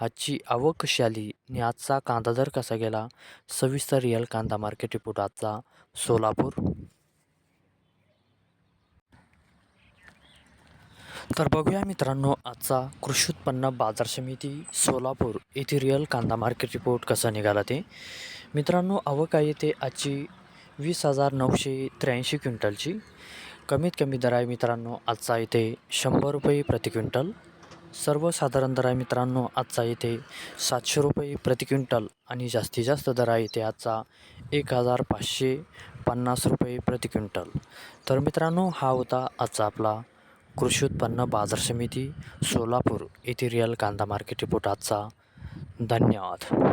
आजची आवक कशी आणि आजचा कांदा दर कसा गेला? सविस्तर रिअल कांदा मार्केट रिपोर्ट आजचा सोलापूर. तर बघूया मित्रांनो आजचा कृषी उत्पन्न बाजार समिती सोलापूर येथे रिअल कांदा मार्केट रिपोर्ट कसा निघाला ते. मित्रांनो आवक आहे ते आजची वीस हजार नऊशे त्र्याऐंशी क्विंटलची. कमीत कमी दर आहे मित्रांनो आजचा इथे शंभर रुपये प्रति क्विंटल. सर्वसाधारण दर आहे मित्रांनो आजचा इथे सातशे रुपये प्रति क्विंटल आणि जास्तीत जास्त दर आहे इथे आजचा एक हजार पाचशे पन्नास रुपये प्रति क्विंटल. तर मित्रांनो हा होता आजचा आपला कृषी उत्पन्न बाजार समिती सोलापूर येथे रिअल कांदा मार्केट रिपोर्ट आजचा. धन्यवाद.